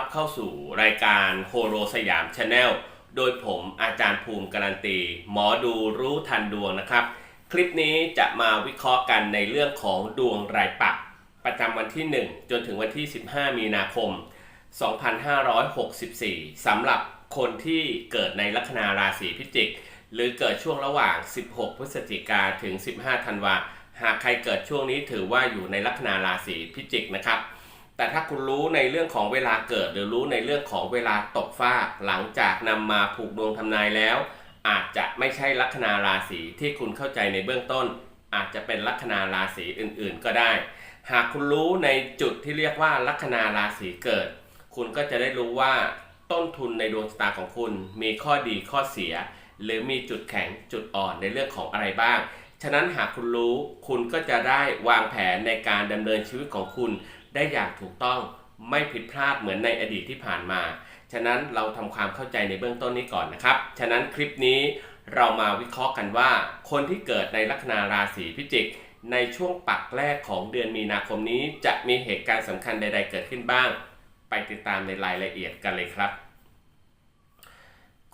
รับเข้าสู่รายการโฮโรสยามชาแนลโดยผมอาจารย์ภูมิการันตี หมอดูรู้ทันดวงนะครับ คลิปนี้จะมาวิเคราะห์กันในเรื่องของดวงรายปัก ประจำวันที่ 1 จนถึงวันที่ 15 มีนาคม 2564 สำหรับคนที่เกิดในลัคนาราศีพิจิก หรือเกิดช่วงระหว่าง 16 พฤศจิกาถึง 15 ธันวาหากใครเกิดช่วงนี้ถือว่าอยู่ในลัคนาราศีพิจิกนะครับ แต่ถ้าคุณรู้ในเรื่องของเวลาเกิด หรือรู้ในเรื่องของเวลาตกฟ้า หลังจากนำมาผูกดวงทำนายแล้ว อาจจะไม่ใช่ลัคนาราศีที่คุณเข้าใจในเบื้องต้น อาจจะเป็นลัคนาราศีอื่นๆ ก็ได้ หากคุณรู้ในจุดที่เรียกว่าลัคนาราศีเกิด คุณก็จะได้รู้ว่าต้นทุนในดวงชะตาของคุณ มีข้อดีข้อเสีย หรือมีจุดแข็งจุดอ่อนในเรื่องของอะไรบ้าง ฉะนั้นหากคุณรู้คุณก็จะได้วางแผนในการดำเนินชีวิตของคุณ ได้อย่างถูกต้องไม่ผิดพลาดเหมือนในอดีตที่ผ่านมา ฉะนั้นเราทำความเข้าใจในเบื้องต้นนี้ก่อนนะครับ ฉะนั้นคลิปนี้เรามาวิเคราะห์กันว่า คนที่เกิดในลัคนาราศีพิจิก ในช่วงปักแรกของเดือนมีนาคมนี้ จะมีเหตุการณ์สำคัญใด ๆ เกิดขึ้นบ้าง ไปติดตามในรายละเอียดกันเลยครับ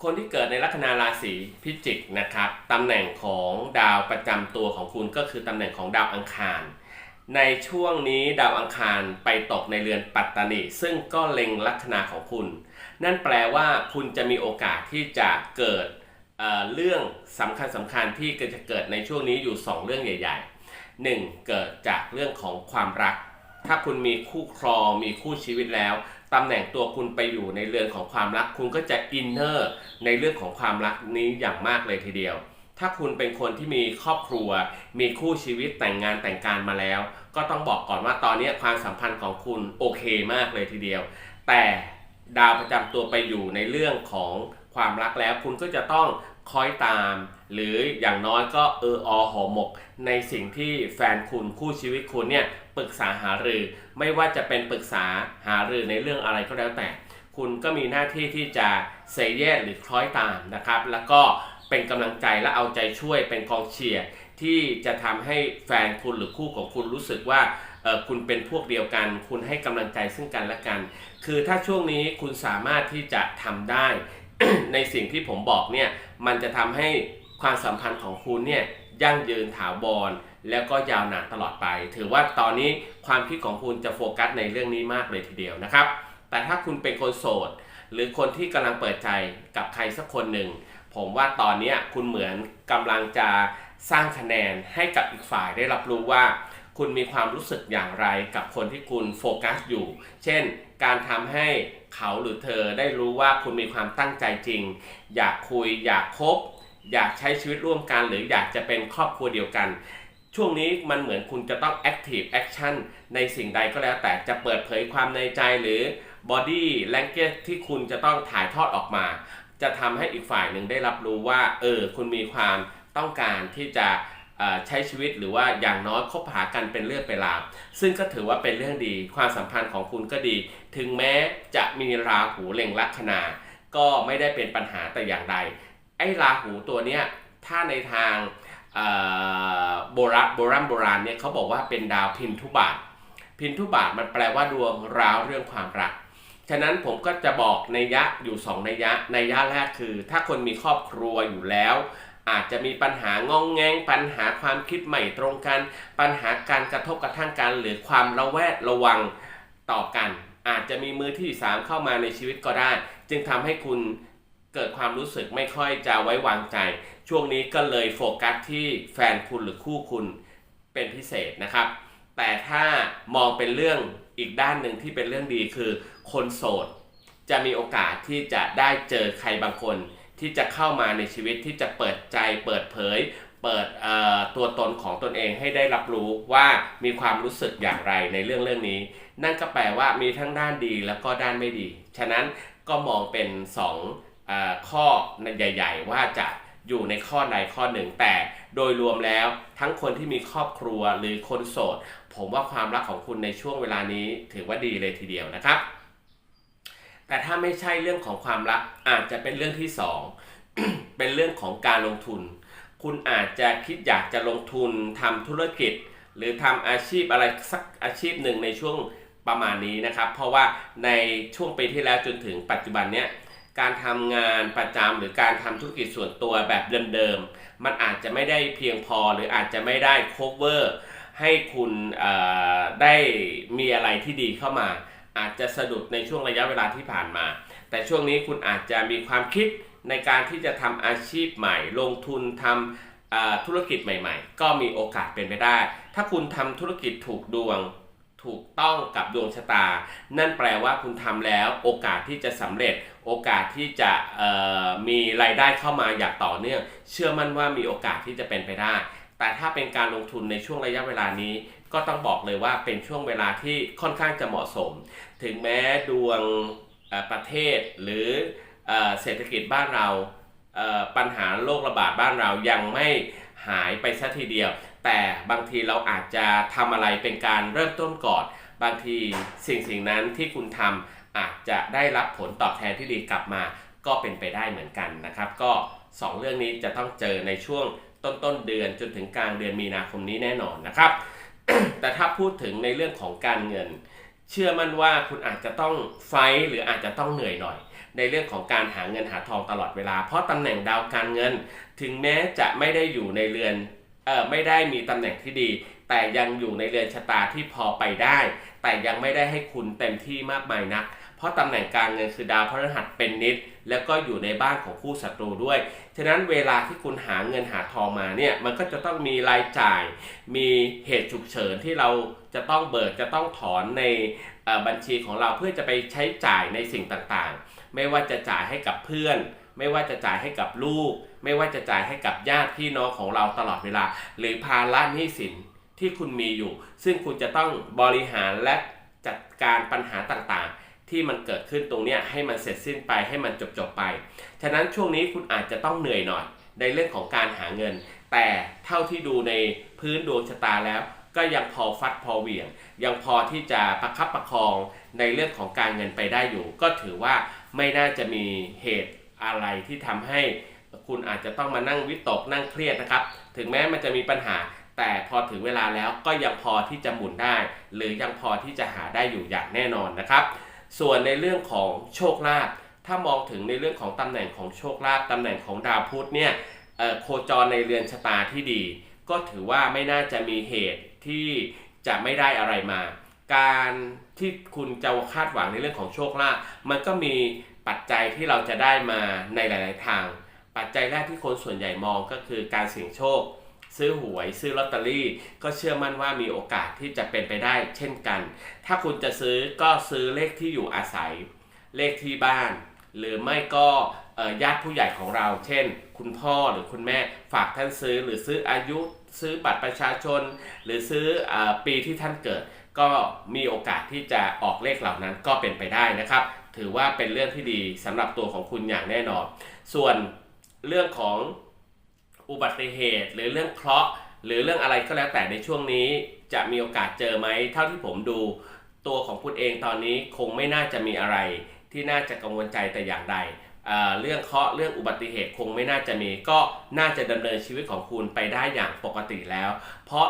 คนที่เกิดในลัคนาราศีพิจิกนะครับตำแหน่งของดาวประจำตัวของคุณก็คือตำแหน่งของดาวอังคาร ในช่วงนี้ดาวอังคารไปตกในเรือนปัตตานี ซึ่งก็เล็งลัคนาของคุณ นั่นแปลว่าคุณจะมีโอกาสที่จะเกิดเเรื่องสำคัญสำคัญๆที่จะเกิดในช่วงนี้อยู่ 2 เรื่องใหญ่ ๆ 1. เกิดจากเรื่องของความรัก ถ้าคุณมีคู่ครองมีคู่ชีวิตแล้วตำแหน่งตัวคุณไปอยู่ในเรือนของความรัก คุณก็จะอินเนอร์ในเรื่องของความรักนี้อย่างมากเลยทีเดียว ถ้าคุณเป็นคนที่มีครอบครัว มีคู่ชีวิตแต่งงานแต่งการมาแล้ว ก็ต้องบอกก่อนว่าตอนนี้ความสัมพันธ์ของคุณโอเคมากเลยทีเดียว แต่ดาวประจำตัวไปอยู่ในเรื่องของความรักแล้ว คุณก็จะต้องคอยตาม หรืออย่างน้อยก็เอออหอหมก ในสิ่งที่แฟนคุณคู่ชีวิตคุณเนี่ยปรึกษาหารือ ไม่ว่าจะเป็นปรึกษาหารือในเรื่องอะไรก็แล้วแต่ คุณก็มีหน้าที่ที่จะเซเยสหรือคล้อยตามนะครับ แล้วก็ เป็นกำลังใจและเอาใจช่วยเป็นกองเชียร์ที่จะทำให้แฟนคุณหรือคู่ของคุณรู้สึกว่าคุณเป็นพวกเดียวกัน คุณให้กำลังใจซึ่งกันและกัน คือถ้าช่วงนี้คุณสามารถที่จะทำได้ ในสิ่งที่ผมบอกเนี่ยมันจะทำให้ความสัมพันธ์ของคุณเนี่ยยั่งยืนถาวรแล้วก็ยาวนานตลอดไป ถือว่าตอนนี้ความคิดของคุณจะโฟกัสในเรื่องนี้มากเลยทีเดียวนะครับ แต่ถ้าคุณเป็นคนโสด หรือคนที่กำลังเปิดใจกับใครสักคนหนึ่ง ผมว่าตอนนี้คุณเหมือนกำลังจะสร้างคะแนนให้กับอีกฝ่ายได้รับรู้ว่า คุณมีความรู้สึกอย่างไรกับคนที่คุณโฟกัสอยู่ เช่น การทำให้เขาหรือเธอได้รู้ว่าคุณมีความตั้งใจจริง อยากคุย อยากคบ อยากใช้ชีวิตร่วมกัน หรืออยากจะเป็นครอบครัวเดียวกันช่วงนี้มันเหมือนคุณจะต้อง active action ในสิ่งใดก็แล้วแต่จะเปิดเผยความในใจหรือ body language ที่คุณจะต้องถ่ายทอดออกมา จะทำให้อีกฝ่ายหนึ่งได้รับรู้ว่าเออคุณมีความต้องการที่จะใช้ชีวิตหรือว่าอย่างน้อยคบหากันเป็นเรื่องเป็นราวซึ่งก็ถือว่าเป็นเรื่องดีความสัมพันธ์ของคุณก็ดี ถึงแม้จะมีราหูเล็งลัคนา ก็ไม่ได้เป็นปัญหาแต่อย่างใด ไอ้ราหูตัวเนี้ยถ้าในทางโบราณโบราณโบราณเนี่ยเขาบอกว่าเป็นดาวพินทุบาท พินทุบาทมันแปลว่าดวงร้าวเรื่องความรัก ฉะนั้นผมก็จะบอกในยะอยู่สองในยะในยะแรกคือ ถ้าคนมีครอบครัวอยู่แล้ว อาจจะมีปัญหางองแงงปัญหาความคิดใหม่ตรงกัน ปัญหาการกระทบกระทั่งกัน หรือความระแวดระวังต่อกัน อาจจะมีมือที่สามเข้ามาในชีวิตก็ได้ จึงทำให้คุณเกิดความรู้สึกไม่ค่อยจะไว้วางใจ ช่วงนี้ก็เลยโฟกัสที่แฟนคุณหรือคู่คุณเป็นพิเศษนะครับ แต่ถ้ามองเป็นเรื่องอีกด้านหนึ่งที่เป็นเรื่องดีคือ คนโสดจะมีโอกาสที่จะได้เจอใครบางคน ที่จะเข้ามาในชีวิตที่จะเปิดใจเปิดเผย เปิดตัวตนของตนเองให้ได้รับรู้ว่ามีความรู้สึกอย่างไรในเรื่องเรื่องนี้ นั่นก็แปลว่ามีทั้งด้านดีแล้วก็ด้านไม่ดี ฉะนั้นก็มองเป็นสองเออข้อใหญ่ ๆ ว่าจะอยู่ในข้อใดข้อหนึ่งแต่โดยรวมแล้วทั้งคนที่มีครอบครัวหรือคนโสด ผมว่าความรักของคุณในช่วงเวลานี้ถือว่าดีเลยทีเดียวนะครับ แต่ถ้าไม่ใช่เรื่องของความรักอาจจะเป็นเรื่องที่สองเป็นเรื่องของการลงทุน คุณอาจจะคิดอยากจะลงทุนทำธุรกิจ หรือทำอาชีพอะไรสักอาชีพหนึ่งในช่วงประมาณนี้นะครับ เพราะว่าในช่วงปีที่แล้วจนถึงปัจจุบันเนี้ยการทำงานประจำหรือการทำธุรกิจส่วนตัวแบบเดิมๆ มันอาจจะไม่ได้เพียงพอหรืออาจจะไม่ได้ cover ให้คุณได้มีอะไรที่ดีเข้ามา อาจจะสะดุดในช่วงระยะเวลาที่ผ่านมา แต่ช่วงนี้คุณอาจจะมีความคิดในการที่จะทำอาชีพใหม่ ลงทุนทำธุรกิจใหม่ ๆ ก็มีโอกาสเป็นไปได้ ถ้าคุณทำธุรกิจถูกดวงถูกต้องกับดวงชะตา นั่นแปลว่าคุณทำแล้วโอกาสที่จะสำเร็จ โอกาสที่จะมีรายได้เข้ามาอย่างต่อเนื่อง เชื่อมั่นว่ามีโอกาสที่จะเป็นไปได้ แต่ถ้าเป็นการลงทุนในช่วงระยะเวลานี้ ก็ต้องบอกเลยว่าเป็นช่วงเวลาที่ค่อนข้างจะเหมาะสม ถึงแม้ดวงประเทศหรือเศรษฐกิจบ้านเราปัญหาโรคระบาดบ้านเรายังไม่หายไปสัทีเดียว แต่บางทีเราอาจจะทำอะไรเป็นการเริ่มต้นก่อน บางทีสิ่งสิ่งนั้นที่คุณทำอาจจะได้รับผลตอบแทนที่ดีกลับมา ก็เป็นไปได้เหมือนกันนะครับ ก็ 2 เรื่องนี้จะต้องเจอในช่วง ต้นต้นเดือนจนถึงกลางเดือนมีนาคมนี้แน่นอนนะครับ แต่ถ้าพูดถึงในเรื่องของการเงิน เชื่อมั่นว่าคุณอาจจะต้องไฟหรืออาจจะต้องเหนื่อยหน่อย ในเรื่องของการหาเงินหาทองตลอดเวลา เพราะตำแหน่งดาวการเงิน ถึงแม้จะไม่ได้อยู่ในเรือนเออไม่ได้มีตำแหน่งที่ดี แต่ยังอยู่ในเรือนชะตาที่พอไปได้ แต่ยังไม่ได้ให้คุณเต็มที่มากมายนัก เพราะตำแหน่งการเงินคือดาวพฤหัสเป็นนิด แล้วก็อยู่ในบ้านของคู่ศัตรูด้วย ฉะนั้นเวลาที่คุณหาเงินหาทองมาเนี่ยมันก็จะต้องมีรายจ่าย มีเหตุฉุกเฉินที่เราจะต้องเบิกจะต้องถอนในบัญชีของเราเพื่อจะไปใช้จ่ายในสิ่งต่างๆ ไม่ว่าจะจ่ายให้กับเพื่อน ไม่ว่าจะจ่ายให้กับลูก ไม่ว่าจะจ่ายให้กับญาติพี่น้องของเราตลอดเวลา หรือภาระหนี้สินที่คุณมีอยู่ ซึ่งคุณจะต้องบริหารและจัดการปัญหาต่างๆ ที่มันเกิดขึ้นตรงนี้ให้มันเสร็จสิ้นไปให้มันจบๆไป ฉะนั้นช่วงนี้คุณอาจจะต้องเหนื่อยหน่อยในเรื่องของการหาเงิน แต่เท่าที่ดูในพื้นดวงชะตาแล้ว ก็ยังพอฟัดพอเหวี่ยง ยังพอที่จะประคับประคองในเรื่องของการเงินไปได้อยู่ ก็ถือว่าไม่น่าจะมีเหตุอะไรที่ทำให้คุณอาจจะต้องมานั่งวิตกนั่งเครียดนะครับ ถึงแม้มันจะมีปัญหา แต่พอถึงเวลาแล้วก็ยังพอที่จะหมุนได้ หรือยังพอที่จะหาได้อยู่อย่างแน่นอนนะครับ ส่วนในเรื่องของโชคลาภถ้ามองถึงในเรื่องของตำแหน่งของโชคลาภตำแหน่งของดาวพุธเนี่ยโคจรในเรือนชะตาที่ดี ก็ถือว่าไม่น่าจะมีเหตุที่จะไม่ได้อะไรมา การที่คุณจะคาดหวังในเรื่องของโชคลาภมันก็มีปัจจัยที่เราจะได้มาในหลาย ๆ ทาง ปัจจัยแรกที่คนส่วนใหญ่มองก็คือการเสี่ยงโชค ซื้อหวยซื้อลอตเตอรี่ ก็เชื่อมั่นว่ามีโอกาสที่จะเป็นไปได้เช่นกัน ถ้าคุณจะซื้อก็ซื้อเลขที่อยู่อาศัย เลขที่บ้าน หรือไม่ก็ญาติผู้ใหญ่ของเรา เช่น คุณพ่อหรือคุณแม่ฝากท่านซื้อ หรือซื้ออายุซื้อบัตรประชาชน หรือซื้ออปีที่ท่านเกิด ก็มีโอกาสที่จะออกเลขเหล่านั้นก็เป็นไปได้นะครับ ถือว่าเป็นเรื่องที่ดีสำหรับตัวของคุณอย่างแน่นอน ส่วนเรื่องของ อุบัติเหตุ หรือเรื่องเคราะห์หรือเรื่องอะไรก็แล้วแต่ในช่วงนี้จะมีโอกาสเจอไหมเท่าที่ผมดู ตัวของคุณเองตอนนี้คงไม่น่าจะมีอะไร ที่น่าจะกังวลใจแต่อย่างใดเเรื่องเคราะห์เรื่องอุบัติเหตุคงไม่น่าจะมีก็น่าจะดำเนินชีวิตของคุณไปได้อย่างปกติแล้ว เพราะ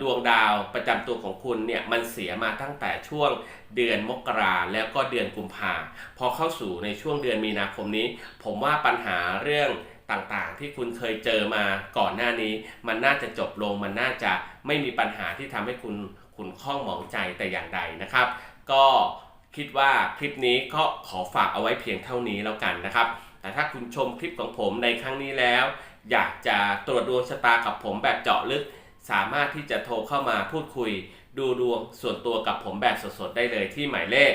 ดวงดาวประจำตัวของคุณเนี่ยมันเสียมาตั้งแต่ช่วงเดือนมกราแล้วก็เดือนกุมภาพอเข้าสู่ในช่วงเดือนมีนาคมนี้ ผมว่าปัญหาเรื่อง ต่างๆ ที่คุณเคยเจอมาก่อนหน้านี้ มันน่าจะจบลงมันน่าจะไม่มีปัญหาที่ทำให้คุณขุนข้องหมองใจแต่อย่างใดนะครับ ก็คิดว่าคลิปนี้ก็ขอฝากเอาไว้เพียงเท่านี้แล้วกันนะครับ แต่ถ้าคุณชมคลิปของผมในครั้งนี้แล้ว อยากจะตรวจดวงชะตากับผมแบบเจาะลึก สามารถที่จะโทรเข้ามาพูดคุย ดูดวงส่วนตัวกับผมแบบสดๆได้เลยที่หมายเลข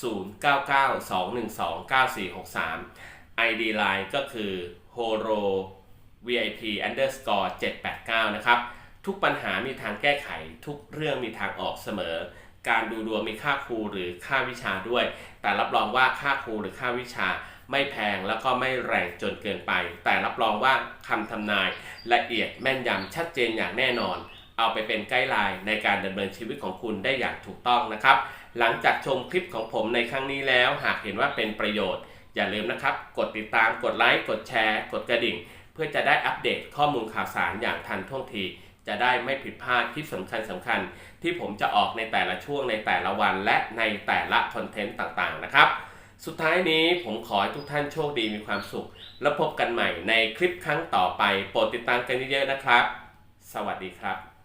0992129463 ID Line ก็คือ horo vip underscore 789 นะครับ ทุกปัญหามีทางแก้ไข ทุกเรื่องมีทางออกเสมอ การดูดวงมีค่าครูหรือค่าวิชาด้วย แต่รับรองว่าค่าครูหรือค่าวิชาไม่แพงแล้วก็ไม่แรงจนเกินไป แต่รับรองว่าคำทำนายละเอียดแม่นยำชัดเจนอย่างแน่นอน เอาไปเป็นไกด์ไลน์ในการดำเนินชีวิตของคุณได้อย่างถูกต้องนะครับ หลังจากชมคลิปของผมในครั้งนี้แล้ว หากเห็นว่าเป็นประโยชน์ อย่าลืมนะครับ กดติดตามกดไลค์กดแชร์ กดกระดิ่ง เพื่อจะได้อัปเดตข้อมูลข่าวสารอย่างทันท่วงที จะได้ไม่ผิดพลาดคลิปสำคัญสำคัญ ที่ผมจะออกในแต่ละช่วงในแต่ละวัน และในแต่ละคอนเทนต์ต่างๆนะครับ สุดท้ายนี้ผมขอให้ทุกท่านโชคดีมีความสุข แล้วพบกันใหม่ในคลิปครั้งต่อไป โปรดติดตามกันเยอะๆนะครับ สวัสดีครับ